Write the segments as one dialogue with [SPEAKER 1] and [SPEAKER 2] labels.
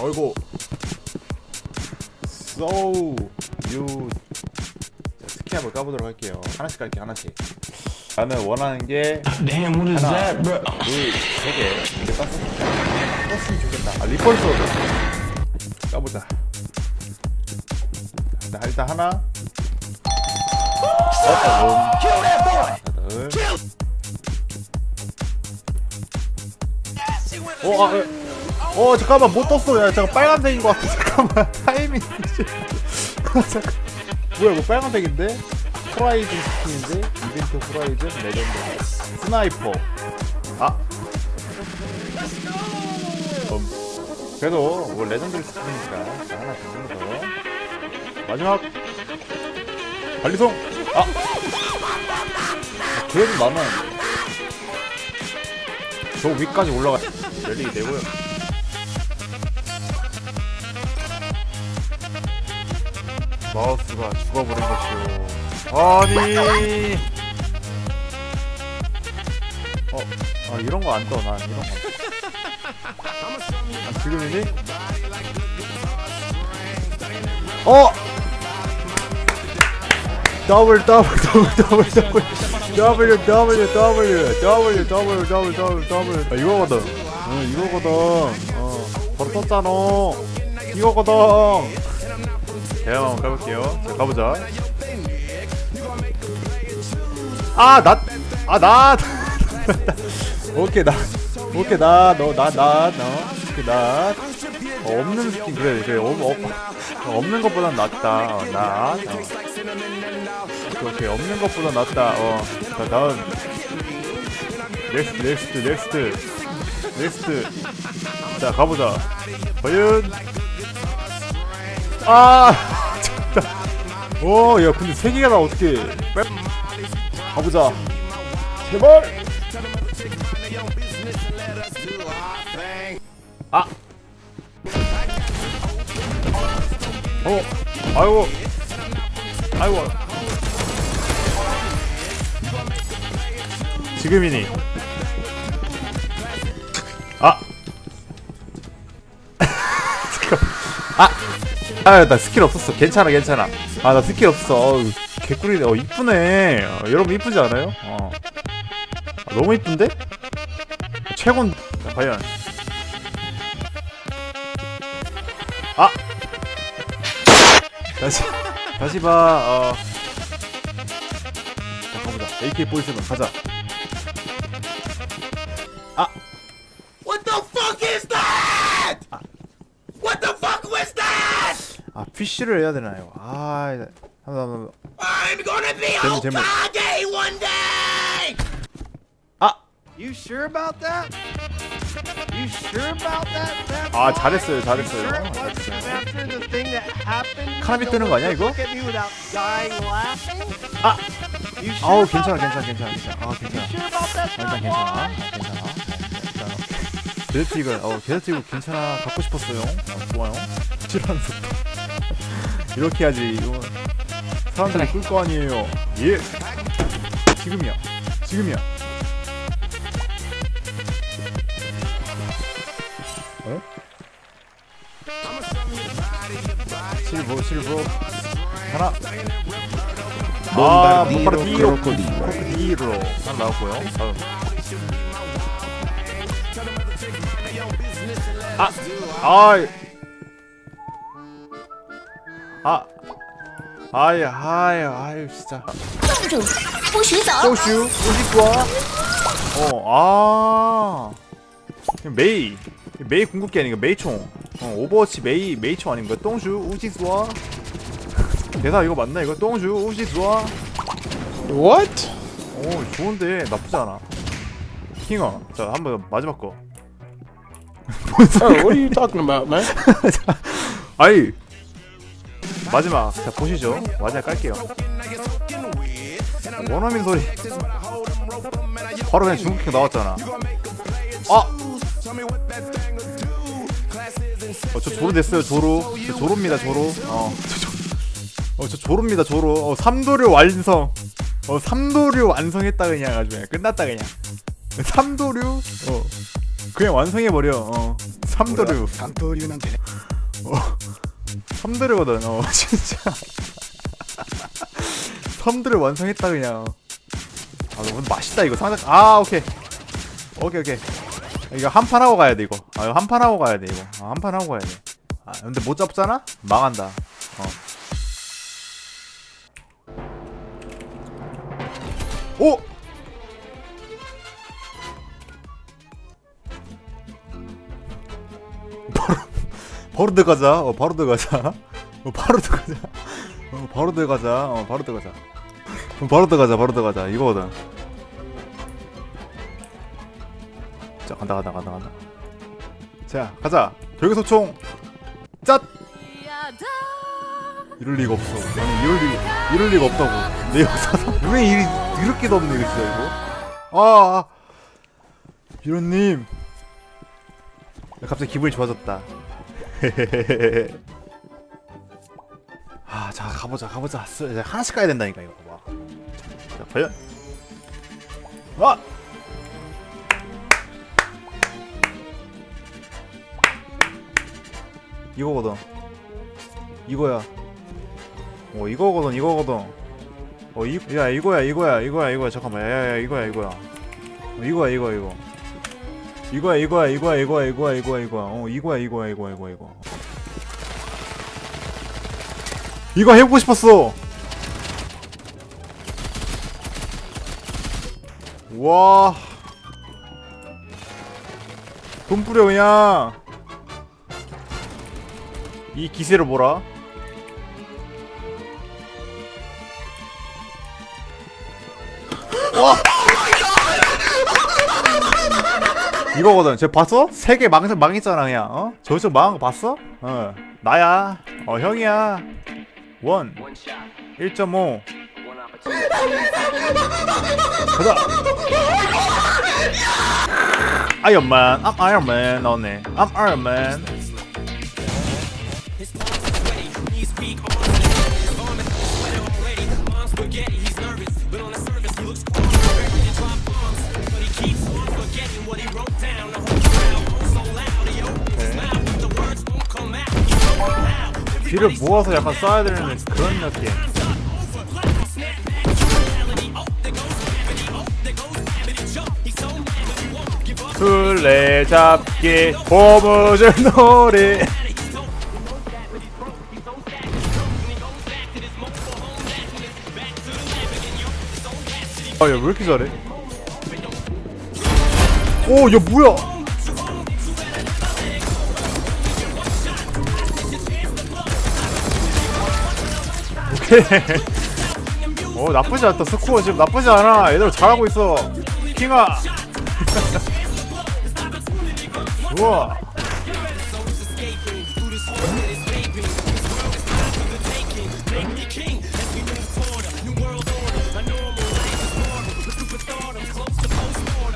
[SPEAKER 1] 어이구 So you. 자, 스키 한번 까보도록 할게요. 하나씩 깔게 하나씩. 나는 원하는 게
[SPEAKER 2] Damn, what is
[SPEAKER 1] 하나
[SPEAKER 2] that, bro?
[SPEAKER 1] 둘세개. 이게 땄으면 좋겠다. 아 리펄스로도 까보자. 일단, 일단 하나. 어, 둘 어, 아, 에. 어, 잠깐만, 못 떴어. 야, 잠깐 빨간색인 것 같아. 잠깐만, 타이밍. 잠깐. 뭐야, 이거 빨간색인데? 프라이즈 스킨인데? 이벤트 프라이즈? 레전드. 스나이퍼. 아. 음. 그래도, 뭐, 레전드 스킨이니까. 자, 하나 더 더. 마지막. 관리송. 아. 아 그래도 나는. 저 위까지 올라가. 랠리 내고요. 마우스가 죽어버린 것이오. 아니. 어, 아 이런 거 안 떠. 난 이런 거. 아 지금이니? 어. 더블 더블 더블 더블 더블 W W W W W W W W 아, 이거거든 응 이거거든 어 떴잖아 이거거든 제가 한번 가볼게요. 자 가보자. 아낫아낫 오케이 나. 오케이 나 너 나 나 너 오케이 나. 어, 없는 스킨 그래 그래. 어, 어, 없는 것보단 낫다. 어, 나. 어. 오케이, 오케이. 없는 것보다 낫다. 어 자, 다음. 넥스트 넥스트 넥스트 넥스트 자 가보자. 과연. 아 오 야 근데 세 개가 나 어떻게 빼 가보자 제발 아 어, 아이고, 아이고. 지금이니. 아. 아. 아, 나 스킬 없었어. 괜찮아, 괜찮아. 아, 나 스킬 없어. 어우, 개꿀이네. 어, 이쁘네. 어, 여러분 이쁘지 않아요? 어. 아, 너무 이쁜데? 최곤. 자, 과연. 아. 다시 다시 봐. 어. 자 가보자. AK 보이스는 가자. 피쉬를 해야 되나요? 아. 한번.
[SPEAKER 3] I'm gonna be
[SPEAKER 1] 제목, 제목.
[SPEAKER 3] Hokage one day!
[SPEAKER 1] 아.
[SPEAKER 4] You sure about that? You sure about that? that
[SPEAKER 1] 아
[SPEAKER 4] boy?
[SPEAKER 1] 잘했어요, 잘했어요.
[SPEAKER 4] Sure
[SPEAKER 1] 어,
[SPEAKER 4] it wasn't
[SPEAKER 1] 잘했어요.
[SPEAKER 4] after the thing that happened?
[SPEAKER 1] 카나비
[SPEAKER 4] You
[SPEAKER 1] 뜨는 거 아니야,
[SPEAKER 4] look
[SPEAKER 1] 이거?
[SPEAKER 4] at me without dying laughing?
[SPEAKER 1] 아.
[SPEAKER 4] You sure
[SPEAKER 1] 아우
[SPEAKER 4] about
[SPEAKER 1] 괜찮아,
[SPEAKER 4] that?
[SPEAKER 1] 괜찮아, 괜찮아, 괜찮아. 아
[SPEAKER 4] You
[SPEAKER 1] 괜찮아.
[SPEAKER 4] sure about that?
[SPEAKER 1] 아, 일단
[SPEAKER 4] that
[SPEAKER 1] 괜찮아. 아,
[SPEAKER 4] boy?
[SPEAKER 1] 괜찮아. 일단 게르트 이글, 어 게르트 이글 괜찮아. 갖고 싶었어요. 어, 좋아요. 싫어하는 속도. 이렇게 하지. 이거 사람들이 끌거 아니에요. 예. 지금이야. 지금이야. 어? 실버 실버 하나 아 bombardiero 크로코디로 하나 나왔고요 다음 아 아이 아 아이 아이 아이 진짜
[SPEAKER 5] 公主，不许走！
[SPEAKER 1] 쇼슈 쇼시구아 어아 메이 메이 궁극기 아닌가 메이총 어 오버워치 메이 메이총 아닌가 똥슈 우시스와 대사 이거 맞나 이거 똥슈 우시스와
[SPEAKER 6] What?
[SPEAKER 1] 오 좋은데 나쁘지 않아 킹어 자 한번 마지막 거
[SPEAKER 6] Oh, what are you talking about, man?
[SPEAKER 1] 아이 마지막. 자 보시죠. 마지막 깔게요. 원어민 소리. 바로 그냥 중국형 나왔잖아. 아! 어, 저 조로 됐어요 조로 저 조로입니다 조로 어. 어, 저, 어, 저 조로입니다 조로 어, 3도류 완성. 어 3도류 완성했다 그냥 아주 그냥. 끝났다 그냥. 3도류? 어. 그냥 완성해버려 어. 3도류.
[SPEAKER 4] 3도류는 어.
[SPEAKER 1] 삼도류거든 어 진짜. 삼도류 완성했다 그냥. 아 너무 맛있다 이거. 상작 아 오케이. 오케이 오케이. 이거 한 판 하고 가야 돼 이거. 아 이거 한 판 하고 가야 돼 이거. 아, 한 판 하고 가야 돼아 근데 못 잡잖아? 망한다. 어. 오! 바로 들어가자. 어, 바로 들어가자. 어, 바로 들어가자. 어, 바로 들어가자. 어, 바로 들어가자. 어, 바로 들어가자. 바로 들어가자. 이거거든. 자, 간다, 간다, 간다, 간다. 자, 가자. 별개소 총. 짠! 이럴 리가 없어. 아니, 이럴 리, 이럴 리가 없다고. 내 역사상. 왜 일이 이렇게도 없네, 진짜, 이거. 아, 아. 비로님. 갑자기 기분이 좋아졌다. 아, 자 가보자, 가보자. 쓰- 이제 하나씩 가야 된다니까 이거 봐봐. 자, 과연. 아! 이거거든. 이거야. 어, 이거거든, 이거거든. 어, 이, 야, 이거야, 이거야, 이거야, 이거야. 잠깐만, 야, 야, 야, 이거야, 이거야. 어, 이거야, 이거, 이거. 이거야, 이거야, 이거야, 이거야, 이거야, 이거야, 이거야. 어, 이거야, 이거야, 이거야, 이거야, 이거. 이거 해보고 싶었어. 와. 돈 뿌려 그냥. 이 기세를 뭐라? 이거거든. 쟤 봤어? 세개 망, 망했잖아, 그냥. 어? 저쪽 망한 거 봤어? 어. 나야. 어, 형이야. 원. 1.5. 가자. 아이언맨. I'm 아이언맨. 나오네. I'm 아이 귀를 모아서 약간 쏴야 되는 그런 느낌. 술래잡기 고무줄 놀이 아야 왜 이렇게 잘해? 오야 뭐야 오케이 어 나쁘지 않다 스코어. 지금 나쁘지 않아. 얘들 잘하고 있어. 킹아. 우와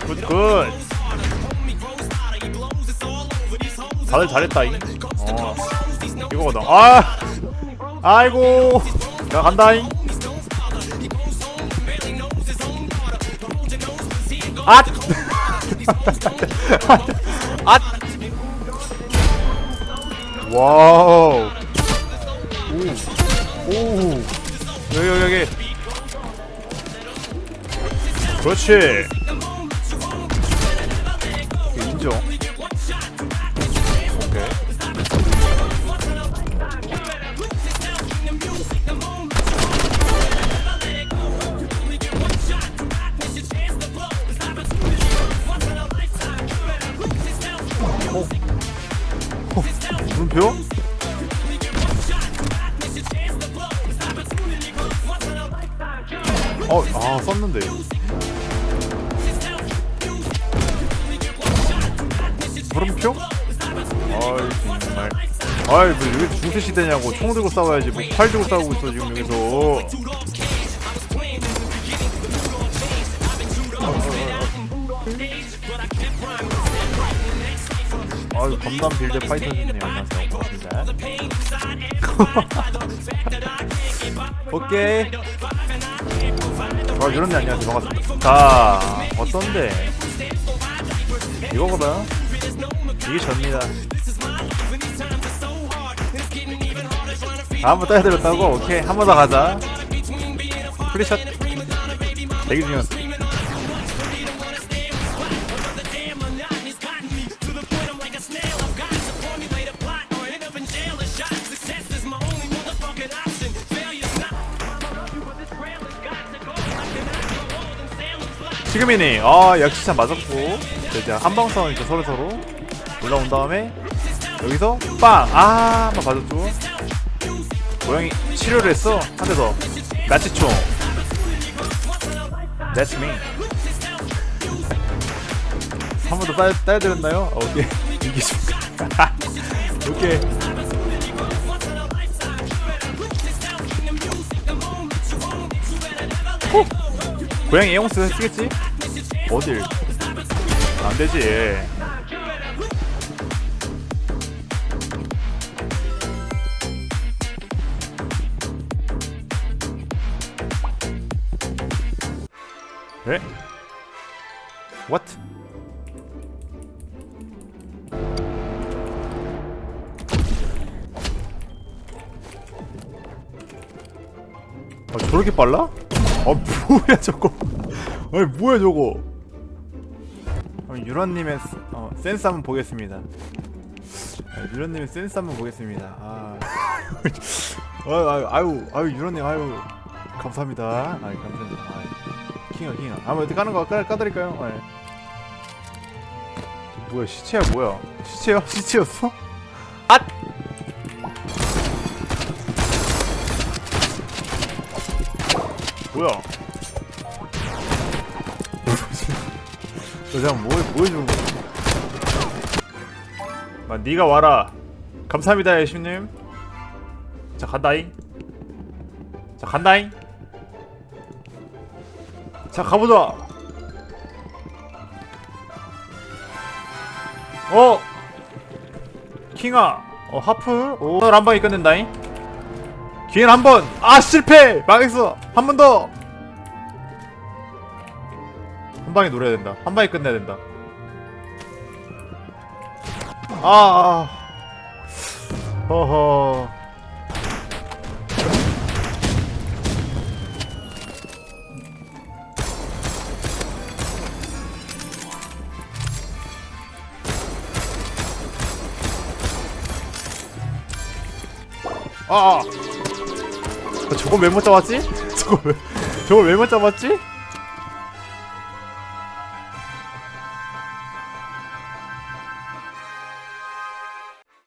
[SPEAKER 1] 굿굿. 다들 잘했다잉. 어. 이거거든 아 아이고 나 간다잉 앗! 앗! 와우 오! 오! 여기 여기 여기 그렇지 인정 어, 아, 썼는데. 물음표? 아이, 정말. 아이, 뭐, 중세 시대냐고. 총 들고 싸워야지. 뭐, 팔 들고 싸우고 있어, 지금 여기서. 아유, 건담 빌드 파이터즈님 안녕하세요. 반갑습니다. 오케이. 아, 유런님 안녕하세요. 반갑습니다. 자, 어떤데? 이거거든. 이게 접니다 아, 한번 따야들었다고? 오케이 한 번 더 가자 프리샷 대기 중이었어 지금이니 아 역시 참 맞았고. 자, 이제 한방 싸우니까 서로 서로 올라온 다음에 여기서 빵아 한번 맞았죠 고양이 치료를 했어. 한 대더. 까치총. That's me. 한 번 더 따야, 되었나요? 어, 오케이 이게 좀 오케이 고양이 에용스 쓰겠지? 어딜 안 되지 에? What? 아 저렇게 빨라? 아 뭐야 저거 아니 뭐야 저거 어, 유런님의 스- 어, 센스 한번 보겠습니다 아, 유런님의 센스 한번 보겠습니다 아 아유 아유 아유, 아유 유런님 아유 감사합니다 아유 감사합니다 아유. 킹아 킹아 아뭐 어떻게 까는 거 까, 까드릴까요? 아, 예. 저 뭐야 시체야 뭐야 시체야 시체였어? 앗! 뭐야? 너 그냥 뭐, 뭐 해주는 거야? 아, 니가 와라. 감사합니다 예수님. 자 간다잉. 자 간다잉. 자 가보자. 어? 킹아. 어 하프? 오늘 한 방에 끝낸다잉 기회는 한번. 아 실패! 망했어. 한 번 더. 한 방에 노려야 된다. 한 방에 끝내야 된다. 아, 아. 허허. 아, 아. 저거 왜못 잡았지? 저거 왜 저걸 왜 못 잡았지?